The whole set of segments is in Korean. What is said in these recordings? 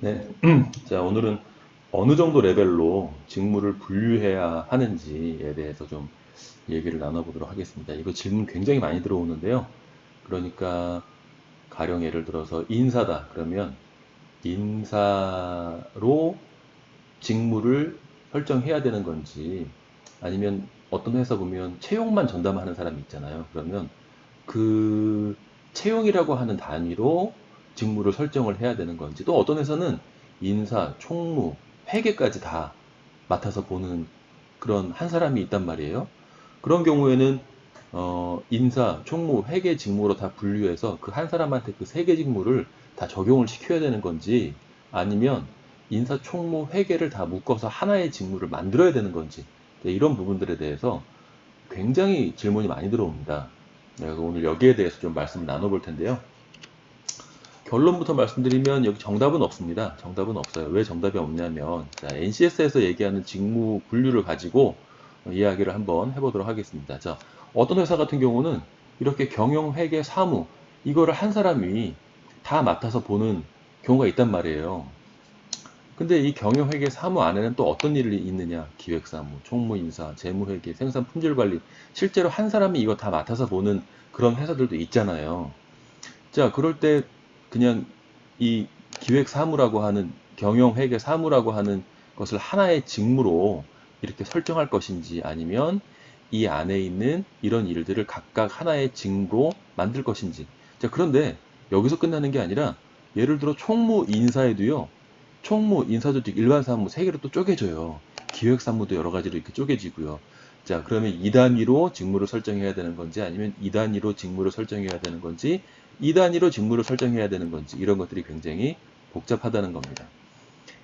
네. 자, 오늘은 어느 정도 레벨로 직무를 분류해야 하는지에 대해서 좀 얘기를 나눠보도록 하겠습니다. 이거 질문 굉장히 많이 들어오는데요. 그러니까 가령 예를 들어서 인사다. 그러면 인사로 직무를 설정해야 되는 건지 아니면 어떤 회사 보면 채용만 전담하는 사람이 있잖아요. 그러면 그 채용이라고 하는 단위로 직무를 설정을 해야 되는 건지 또 어떤 회사는 인사, 총무, 회계까지 다 맡아서 보는 그런 한 사람이 있단 말이에요. 그런 경우에는 어, 인사, 총무, 회계 직무로 다 분류해서 그 한 사람한테 그 세 개 직무를 다 적용을 시켜야 되는 건지 아니면 인사, 총무, 회계를 다 묶어서 하나의 직무를 만들어야 되는 건지 네, 이런 부분들에 대해서 굉장히 질문이 많이 들어옵니다. 오늘 여기에 대해서 좀 말씀을 나눠볼 텐데요. 결론부터 말씀드리면 여기 정답은 없습니다. 정답은 없어요. 왜 정답이 없냐면 자, NCS에서 얘기하는 직무 분류를 가지고 이야기를 한번 해보도록 하겠습니다. 자, 어떤 회사 같은 경우는 이렇게 경영, 회계, 사무 이거를 한 사람이 다 맡아서 보는 경우가 있단 말이에요. 근데 이 경영, 회계, 사무 안에는 또 어떤 일이 있느냐? 기획, 사무, 총무, 인사, 재무, 회계, 생산, 품질 관리 실제로 한 사람이 이거 다 맡아서 보는 그런 회사들도 있잖아요. 자, 그럴 때 그냥 이 기획 사무라고 하는 경영 회계 사무라고 하는 것을 하나의 직무로 이렇게 설정할 것인지 아니면 이 안에 있는 이런 일들을 각각 하나의 직무로 만들 것인지. 자, 그런데 여기서 끝나는 게 아니라 예를 들어 총무 인사에도요. 총무 인사조직 일반 사무 세 개로 또 쪼개져요. 기획 사무도 여러 가지로 이렇게 쪼개지고요. 자, 그러면 2단위로 직무를 설정해야 되는 건지 아니면 2단위로 직무를 설정해야 되는 건지 2단위로 직무를 설정해야 되는 건지 이런 것들이 굉장히 복잡하다는 겁니다.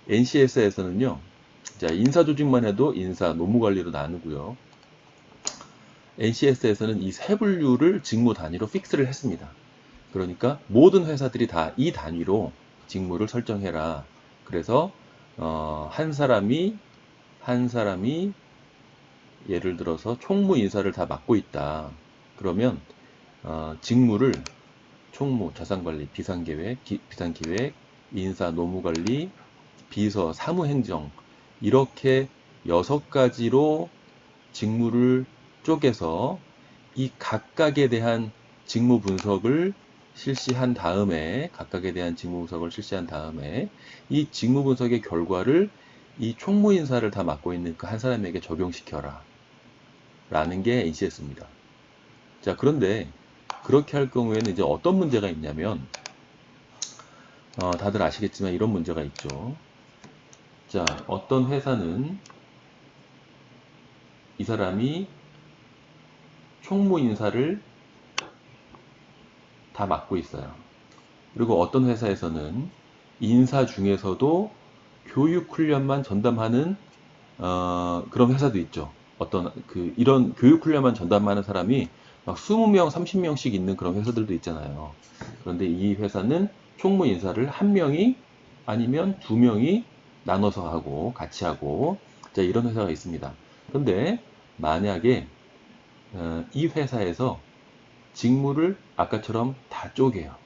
NCS에서는요. 자, 인사 조직만 해도 인사, 노무 관리로 나누고요. NCS에서는 이 세 분류를 직무 단위로 픽스를 했습니다. 그러니까 모든 회사들이 다 이 단위로 직무를 설정해라. 그래서 어, 한 사람이 한 사람이 예를 들어서 총무 인사를 다 맡고 있다. 그러면 어, 직무를 총무, 자산관리, 비상계획, 기, 비상기획, 인사, 노무관리, 비서, 사무행정 이렇게 여섯 가지로 직무를 쪼개서 이 각각에 대한 직무 분석을 실시한 다음에 각각에 대한 직무 분석을 실시한 다음에 이 직무 분석의 결과를 이 총무 인사를 다 맡고 있는 그 한 사람에게 적용시켜라 라는 게 NCS입니다. 자 그런데 그렇게 할 경우에는 이제 어떤 문제가 있냐면 어, 다들 아시겠지만 이런 문제가 있죠. 자, 어떤 회사는 이 사람이 총무 인사를 다 맡고 있어요. 그리고 어떤 회사에서는 인사 중에서도 교육 훈련만 전담하는 어, 그런 회사도 있죠. 어떤 그 이런 교육 훈련만 전담하는 사람이 막 20명, 30명씩 있는 그런 회사들도 있잖아요. 그런데 이 회사는 총무 인사를 한 명이 아니면 두 명이 나눠서 하고 같이 하고 자 이런 회사가 있습니다. 그런데 만약에 어, 이 회사에서 직무를 아까처럼 다 쪼개요.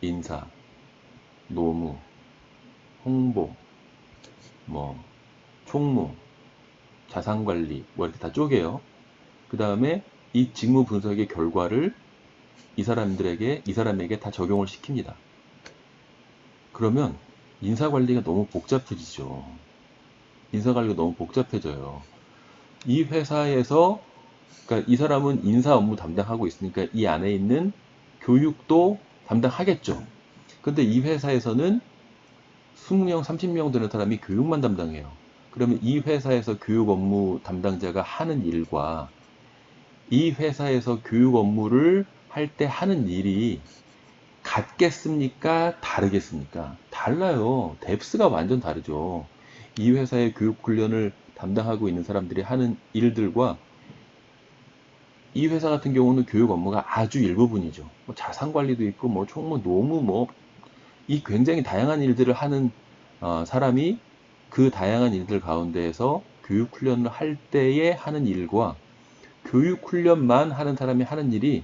인사, 노무, 홍보, 뭐 총무, 자산관리 뭐 이렇게 다 쪼개요. 그 다음에 이 직무 분석의 결과를 이 사람들에게 이 사람에게 다 적용을 시킵니다. 그러면 인사 관리가 너무 복잡해지죠. 인사 관리가 너무 복잡해져요. 이 회사에서 그러니까 이 사람은 인사 업무 담당하고 있으니까 이 안에 있는 교육도 담당하겠죠. 근데 이 회사에서는 20명, 30명 되는 사람이 교육만 담당해요. 그러면 이 회사에서 교육 업무 담당자가 하는 일과 이 회사에서 교육 업무를 할 때 하는 일이 같겠습니까? 다르겠습니까? 달라요. 뎁스가 완전 다르죠. 이 회사의 교육 훈련을 담당하고 있는 사람들이 하는 일들과 이 회사 같은 경우는 교육 업무가 아주 일부분이죠. 뭐 자산 관리도 있고 뭐 총무, 노무 뭐 이 굉장히 다양한 일들을 하는 어, 사람이 그 다양한 일들 가운데에서 교육 훈련을 할 때에 하는 일과 교육 훈련만 하는 사람이 하는 일이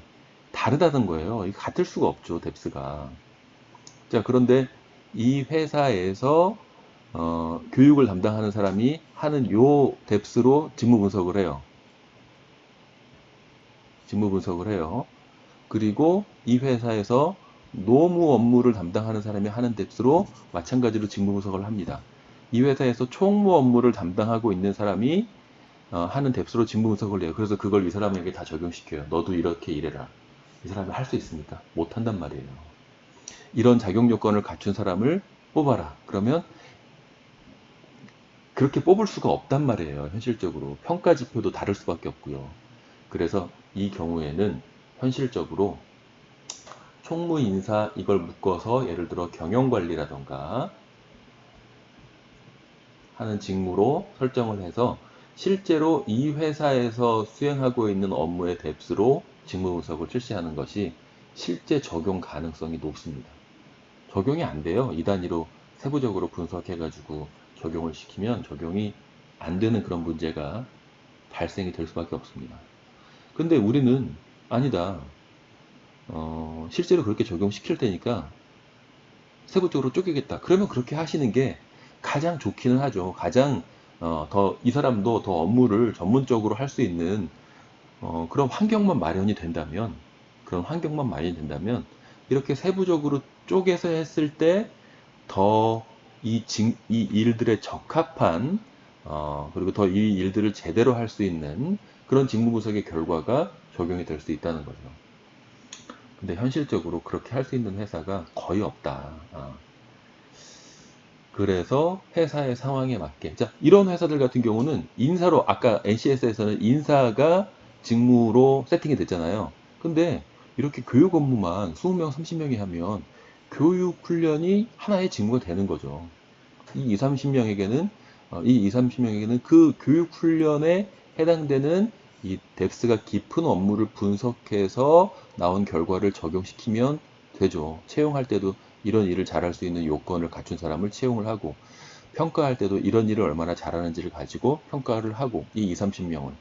다르다는 거예요. 같을 수가 없죠, 뎁스가. 자, 그런데 이 회사에서 어, 교육을 담당하는 사람이 하는 요 뎁스로 직무 분석을 해요. 직무 분석을 해요. 그리고 이 회사에서 노무 업무를 담당하는 사람이 하는 뎁스로 마찬가지로 직무 분석을 합니다. 이 회사에서 총무 업무를 담당하고 있는 사람이 어, 하는 뎁스로 직무 분석을 해요. 그래서 그걸 이 사람에게 다 적용시켜요. 너도 이렇게 일해라. 이 사람이 할 수 있습니까? 못한단 말이에요. 이런 자격 요건을 갖춘 사람을 뽑아라. 그러면 그렇게 뽑을 수가 없단 말이에요. 현실적으로. 평가 지표도 다를 수밖에 없고요. 그래서 이 경우에는 현실적으로 총무 인사 이걸 묶어서 예를 들어 경영관리라던가 하는 직무로 설정을 해서 실제로 이 회사에서 수행하고 있는 업무의 뎁스로 직무 분석을 실시하는 것이 실제 적용 가능성이 높습니다. 적용이 안 돼요. 이 단위로 세부적으로 분석해가지고 적용을 시키면 적용이 안 되는 그런 문제가 발생이 될 수밖에 없습니다. 근데 우리는 아니다. 어, 실제로 그렇게 적용시킬 테니까 세부적으로 쪼개겠다. 그러면 그렇게 하시는 게 가장 좋기는 하죠. 가장 어, 더 이 사람도 더 업무를 전문적으로 할 수 있는 어, 그런 환경만 마련이 된다면 그런 환경만 마련이 된다면 이렇게 세부적으로 쪼개서 했을 때 더 이 이 일들에 적합한 어, 그리고 더 이 일들을 제대로 할 수 있는 그런 직무 분석의 결과가 적용이 될 수 있다는 거죠. 근데 현실적으로 그렇게 할 수 있는 회사가 거의 없다. 어. 그래서 회사의 상황에 맞게. 자, 이런 회사들 같은 경우는 인사로, 아까 NCS에서는 인사가 직무로 세팅이 됐잖아요. 근데 이렇게 교육 업무만 20명, 30명이 하면 교육 훈련이 하나의 직무가 되는 거죠. 이 2, 30명에게는, 어, 이 2, 30명에게는 그 교육 훈련에 해당되는 이 뎁스가 깊은 업무를 분석해서 나온 결과를 적용시키면 되죠. 채용할 때도 이런 일을 잘할 수 있는 요건을 갖춘 사람을 채용을 하고 평가할 때도 이런 일을 얼마나 잘하는지를 가지고 평가를 하고 이 2, 30명을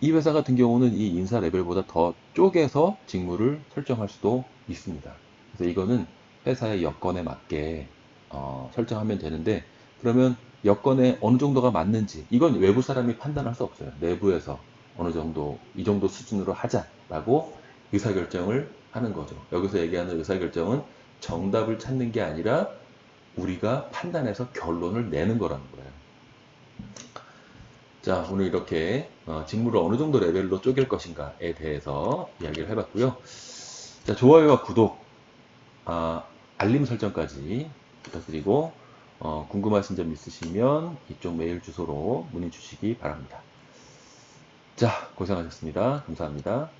이 회사 같은 경우는 이 인사 레벨보다 더 쪼개서 직무를 설정할 수도 있습니다. 그래서 이거는 회사의 여건에 맞게 어, 설정하면 되는데 그러면 여건에 어느 정도가 맞는지 이건 외부 사람이 판단할 수 없어요. 내부에서 어느 정도 이 정도 수준으로 하자라고 의사결정을 하는 거죠. 여기서 얘기하는 의사결정은 정답을 찾는 게 아니라 우리가 판단해서 결론을 내는 거라는 거예요. 자, 오늘 이렇게 어, 직무를 어느 정도 레벨로 쪼갤 것인가에 대해서 이야기를 해봤고요. 자, 좋아요와 구독, 아, 알림 설정까지 부탁드리고 어, 궁금하신 점 있으시면 이쪽 메일 주소로 문의 주시기 바랍니다. 자, 고생하셨습니다. 감사합니다.